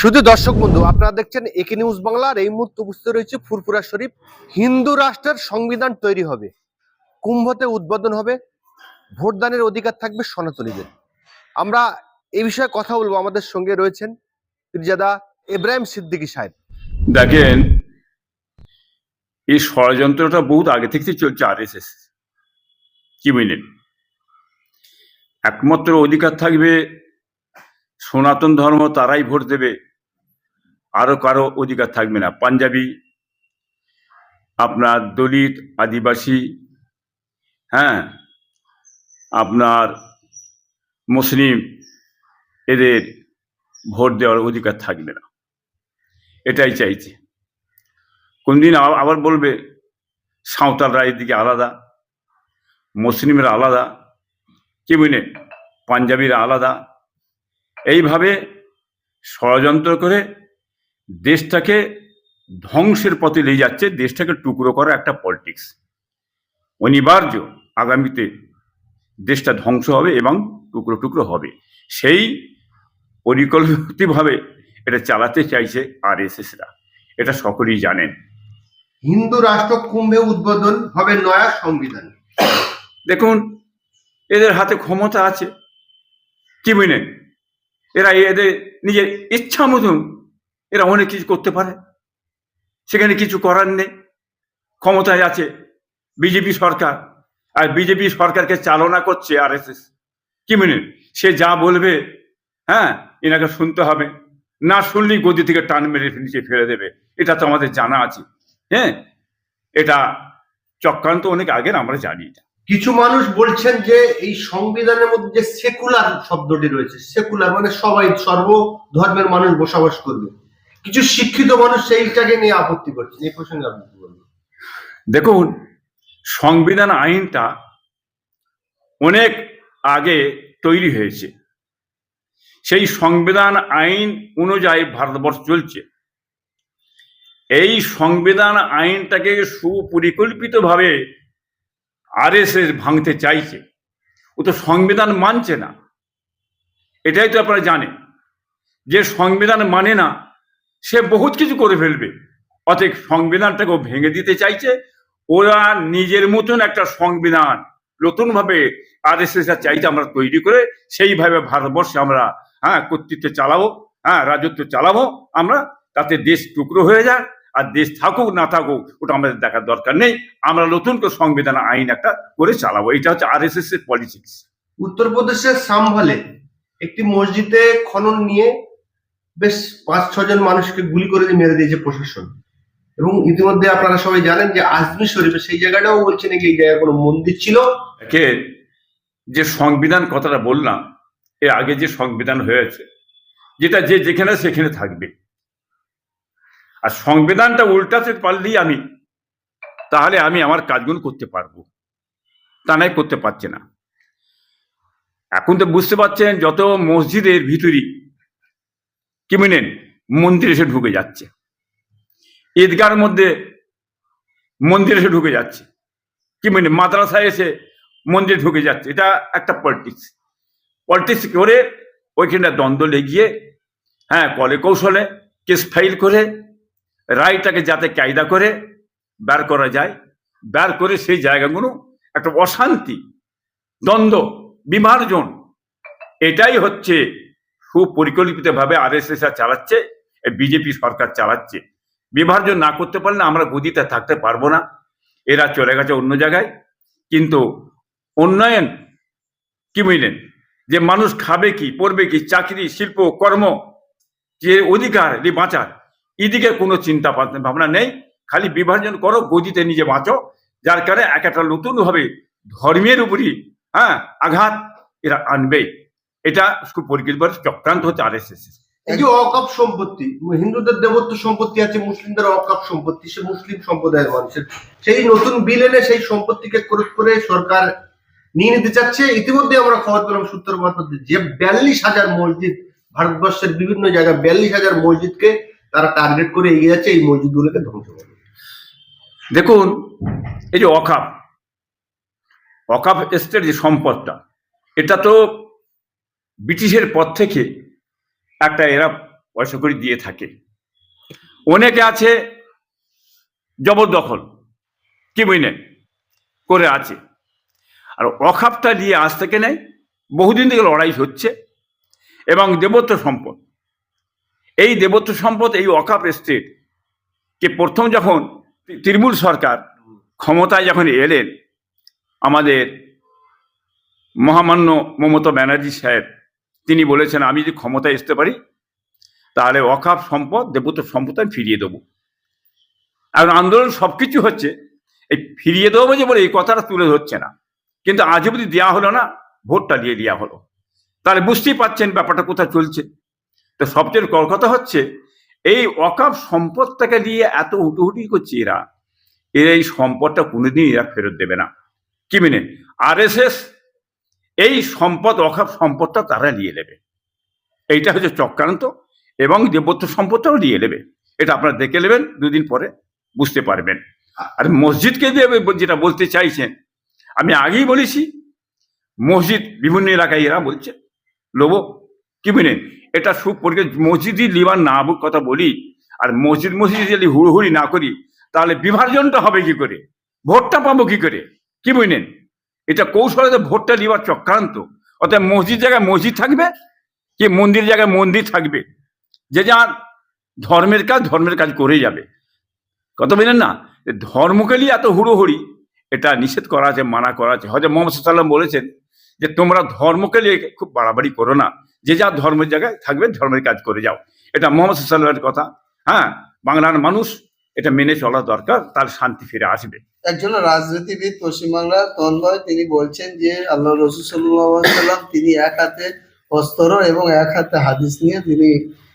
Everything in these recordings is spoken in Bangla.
শুধু দর্শক বন্ধু, আপনারা দেখছেন একে নিউজ বাংলার এই মুহূর্তে উপস্থিত রয়েছে ফুরফুরা শরীফ, হিন্দু রাষ্ট্রের সংবিধান তৈরি হবে। কুম্ভতে উদ্বোধন হবে, ভোটদানের অধিকার থাকবে সনাতনীদের। আমরা এই বিষয়ে কথা বলব, আমাদের সঙ্গে রয়েছেন পীরজাদা ইব্রাহিম সিদ্দিকী সাহেব। দেখেন, এই ষড়যন্ত্রটা বহুত আগে থেকে চলছে আর এস এস বুঝলেন একমাত্র অধিকার থাকবে সনাতন ধর্ম, তারাই ভোট দেবে। আরও কারও অধিকার থাকবে না। পাঞ্জাবি, আপনার দলিত আদিবাসী হ্যাঁ আপনার মুসলিম, এদের ভোট দেওয়ার অধিকার থাকবে না। এটাই চাইছে। কোনদিন আবার বলবে, সাঁওতালরা এদিকে আলাদা, মুসলিমরা আলাদা, কি বুঝলেন পাঞ্জাবিরা আলাদা। এইভাবে ষড়যন্ত্র করে দেশটাকে ধ্বংসের পথে নিয়ে যাচ্ছে দেশটাকে টুকরো করা একটা পলিটিক্স অনিবার্য আগামীতে দেশটা ধ্বংস হবে এবং টুকরো টুকরো হবে। সেই পরিকল্পিতভাবে এটা চালাতে চাইছে আর এসএসরা এটা সকলেই জানেন। হিন্দু রাষ্ট্র কুম্ভে উদ্বোধন হবে নয়া সংবিধান। দেখুন এদের হাতে ক্ষমতা আছে। কি বুঝলেন এরা এদের নিজের ইচ্ছা মতন এরা অনেক কিছু করতে পারে। সেখানে কিছু করার নেই। ক্ষমতায় আছে বিজেপি সরকার। আর বিজেপি সরকারকে চালনা করছে আর এস এস কি বুঝলেন সে যা বলবে হ্যাঁ এনাকে শুনতে হবে। না শুনলেই গদি থেকে টান মেরে নিচে ফেলে দেবে। এটা তো আমাদের জানা আছে। হ্যাঁ এটা চক্রান্ত অনেক আগের, আমরা জানি এটা। কিছু মানুষ বলছেন যে এই সংবিধানের মধ্যে যে সেকুলার শব্দটি রয়েছে, সেকুলার মানে সবাই সর্ব ধর্মের মানুষ বসবাস করবে। কিছু শিক্ষিত মানুষ সেইটাকে নিয়ে আপত্তি করছেন এই প্রসঙ্গে আপনি কি বলবেন? দেখুন, সংবিধান আইনটা অনেক আগে তৈরি হয়েছে। সেই সংবিধান আইন অনুযায়ী ভারতবর্ষ চলছে। এই সংবিধান আইনটাকে সুপরিকল্পিতভাবে আরএসএস ভাঙতে চাইছে। ও তো সংবিধান মানছে না। এটাই তো আপনারা জানেন। যে সংবিধান মানে না সে বহুত কিছু করে ফেলবে। অতএব সংবিধানটাকেও ভেঙে দিতে চাইছে। ওরা নিজের মতন একটা সংবিধান নতুনভাবে আর এস এস চাইতে আমরা তৈরি করে, সেইভাবে ভারতবর্ষে আমরা হ্যাঁ কর্তৃত্ব চালাবো হ্যাঁ রাজত্ব চালাবো আমরা, তাতে দেশ টুকরো হয়ে যায় আর দেশ থাকুক, না থাকুক, ওটা আমাদের দেখার দরকার নেই। আমরা নতুন করে সংবিধান, আইন একটা করে চালাবো। এটা হচ্ছে আর এস এস এর পলিটিক্স উত্তরপ্রদেশের সাম্ভালে একটি মসজিদে খনন নিয়ে বেশ পাঁচ ছজন মানুষকে গুলি করে মেরে দিয়েছে প্রশাসন। এবং ইতিমধ্যে আপনারা সবাই জানেন যে আজমির শরীফে, সেই জায়গাটাও বলছে নাকি এই জায়গায় কোনো মন্দির ছিল। একে যে সংবিধান কথাটা বললাম এর আগে যে সংবিধান হয়েছে, যেটা যে যেখানে সেখানে থাকবে। আর সংবিধানটা উল্টাতে পারলেই আমি, তাহলে আমি আমার কাজগুলো করতে পারব। তা নাই, করতে পারছে না। এখন তো বুঝতে পারছেন, যত মসজিদের ভিতরই কি মিনেন মন্দির এসে ঢুকে যাচ্ছে। ঈদগার মধ্যে মন্দির এসে ঢুকে যাচ্ছে। কি মানে মাদ্রাসায় এসে মন্দিরে ঢুকে যাচ্ছে। এটা একটা পলিটিক্স পলিটিক্স করে? ওইখানটা দ্বন্দ্ব লেগিয়ে হ্যাঁ কলে কৌশলে কেস ফাইল করে, রায়টাকে যাতে কায়দা করে বের করা যায়, বের করে সেই জায়গাগুলো একটা অশান্তি, দ্বন্দ্ব বিমার্জন এটাই হচ্ছে সুপরিকল্পিতভাবে আর এস এস চালাচ্ছে বিজেপি সরকার চালাচ্ছে। বিভার্জন না করতে পারলে আমরা গদিতে থাকতে পারব না। এরা চলে গেছে অন্য জায়গায়। কিন্তু উন্নয়ন কি বুঝলেন? যে মানুষ খাবে কি, পড়বে কি, চাকরি, শিল্প, কর্ম, যে অধিকার যে বাঁচার। এদিকে কোনো চিন্তা ভাবনা- ভাবনা নেই। খালি বিভাজন করো, গদিতে নিজে বাঁচো। যার কারণে এক একটা নতুনভাবে ধর্মের উপরই হ্যাঁ আঘাত এরা আনবে এটা সুপরিকল্পিত চক্রান্ত হচ্ছে আর এস এস এই যে অকাপ সম্পত্তি হিন্দুদের দেবত্ব সম্পত্তি আছে মুসলিমদের অকাপ সম্পত্তি সে মুসলিম সম্প্রদায়ের মানুষের। সেই নতুন বিল এনে সেই সম্পত্তিকে ক্রোধ করে সরকার নিয়ে নিতে চাচ্ছে। ইতিমধ্যে আমরা খবর পেলাম সূত্র মারফত যে বিয়াল্লিশ হাজার মসজিদ ভারতবর্ষের বিভিন্ন জায়গায় বিয়াল্লিশ হাজার মসজিদকে তারা টার্গেট করে এগিয়ে যাচ্ছে এই মসজিদগুলোকে ধ্বংস করে। দেখুন এই যে অকাপ অকাপ এস্টেট যে সম্পদটা এটা তো ব্রিটিশের পর থেকে একটা এরা পয়সা করে দিয়ে থাকে। অনেকে আছে জবরদখল, কি বুঝলেন করে আছে। আর অখাপটা দিয়ে আজ থেকে নেই, বহুদিন থেকে লড়াই হচ্ছে এবং দেবত্ব সম্পদ। এই দেবত্ব সম্পদ, এই অকাপ স্টেট কে প্রথম যখন তৃণমূল সরকার ক্ষমতায় যখন এলেন, আমাদের মহামান্য মমতা ব্যানার্জি সাহেব তিনি বলেছেন, আমি যদি ক্ষমতায় আসতে পারি, তাহলে অকাপ সম্পদ, দেবত্ব সম্পদ আমি ফিরিয়ে দেবো। এখন আন্দোলন সব কিছু হচ্ছে, এই ফিরিয়ে দেবো যে বলে এই কথাটা তুলে ধরছে না। কিন্তু আজ অবধি দেওয়া হলো না, ভোটটা দিয়ে দেওয়া হলো। তাহলে বুঝতেই পাচ্ছেন ব্যাপারটা কোথায় চলছে। তো সবচেয়ে বড় কথা হচ্ছে, এই অকাপ সম্পদটাকে দিয়ে এত হুটুহুটি করছে এরা। এরা এই সম্পদটা কোনোদিন এরা ফেরত দেবে না। কি মেনে? আর এই সম্পদ অকাপ সম্পদটা তারা নিয়ে নেবে। এইটা হচ্ছে চক্রান্ত এবং দেবত্ব সম্পদটাও নিয়ে নেবে। এটা আপনারা দেখে নেবেন, দুদিন পরে বুঝতে পারবেন। আর মসজিদকে দিয়ে যেটা বলতে চাইছেন, আমি আগেই বলেছি, মসজিদ বিভিন্ন এলাকায় এরা বলছে, লোবো, কি মেনে এটা সুপরিকে মসজিদই লিবার না কথা বলি, আর মসজিদ মসজিদ যদি হুড়োহুড়ি না করি, তাহলে বিভাজনটা হবে কি করে? ভোটটা পাবো কি করে? কি বুঝলেন এটা কৌশলে ভোটটা লিবার চক্রান্ত। অর্থাৎ মসজিদ জায়গায় মসজিদ থাকবে কি মন্দির জায়গায় মন্দির থাকবে? যে যার ধর্মের কাজ ধর্মের কাজ করে যাবে। কত বলেন না? ধর্মকে নিয়ে এত হুড়োহুড়ি, এটা নিষেধ করা আছে, মানা করা আছে। হয়তো মোহাম্মদ সাল্লাম বলেছেন যে, তোমরা ধর্মকে নিয়ে খুব বাড়াবাড়ি করো না। যে যার ধর্মের জায়গায় থাকবে, ধর্মের কাজ করে যাও। এটা মোহাম্মদ সাল্লামের কথা। হ্যাঁ বাংলার মানুষ এটা মেনে চলা দরকার তার শান্তি ফিরে আসবে। একজন রাজনীতিবিদ পশ্চিমবাংলার তন্ময় তিনি বলছেন যে আল্লাহ রসুল সাল্লাম তিনি এক হাতে অস্ত্র এবং এক হাতে হাদিস নিয়ে তিনি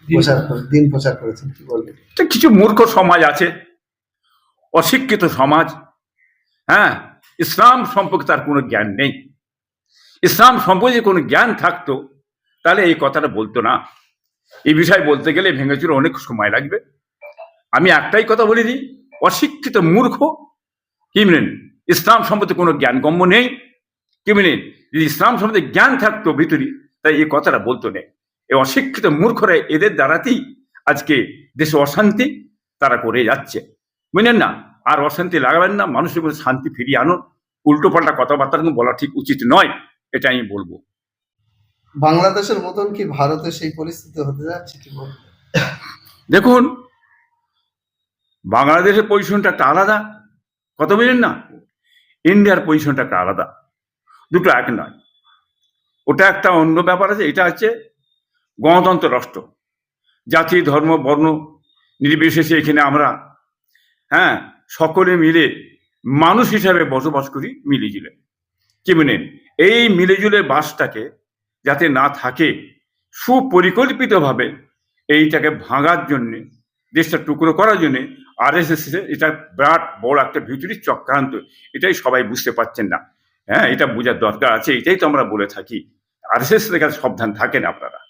প্রচার দিন প্রচার করেছেন। কি বলবেন? কিছু মূর্খ সমাজ আছে অশিক্ষিত সমাজ হ্যাঁ? ইসলাম সম্পর্কে তার কোনো জ্ঞান নেই। ইসলাম সম্পর্কে কোনো জ্ঞান থাকতো তাহলে এই কথাটা বলতো না। এই বিষয় বলতে গেলে ভেঙেচুরে অনেক সময় লাগবে। আমি একটাই কথা বলে দিই অশিক্ষিত মূর্খ কি মিলেন ইসলাম সম্পর্কে কোনো জ্ঞানগম্য নেই কি মিলেন যদি ইসলাম সম্বন্ধে জ্ঞান থাকতো ভিতরে তাই এই কথাটা বলতো নেই এই অশিক্ষিত মূর্খরা এদের দ্বারাতেই আজকে দেশে অশান্তি তারা করে যাচ্ছে। বুঝলেন না? আর অশান্তি লাগাবেন না মানুষের মধ্যে শান্তি ফিরিয়ে আনুন। উল্টো পাল্টা কথাবার্তা কিন্তু বলা ঠিক উচিত নয় এটা আমি বলব। বাংলাদেশের মতন কি ভারতে সেই পরিস্থিতি হতে যাচ্ছে দেখুন বাংলাদেশের পজিশনটা একটা আলাদা। কত বুঝলেন না? ইন্ডিয়ার পজিশনটা একটা আলাদা। দুটো এক নয়। ওটা একটা অন্য ব্যাপার আছে, এটা হচ্ছে গণতন্ত্র রাষ্ট্র জাতি, ধর্ম, বর্ণ নির্বিশেষে এখানে আমরা হ্যাঁ সকলে মিলে মানুষ হিসাবে বসবাস করি মিলেজুলে। কি বলেন এই মিলেজুলে বাসটাকে যাতে না থাকে, সুপরিকল্পিতভাবে এইটাকে ভাঙার জন্যে, দেশটা টুকরো করার জন্যে আর এস এস এটা বিরাট বড় একটা ভিতরি চক্রান্ত। এটাই সবাই বুঝতে পারছেন না। হ্যাঁ এটা বোঝার দরকার আছে, এটাই তো আমরা বলে থাকি। আর এস এস কাছে সাবধান থাকেন আপনারা।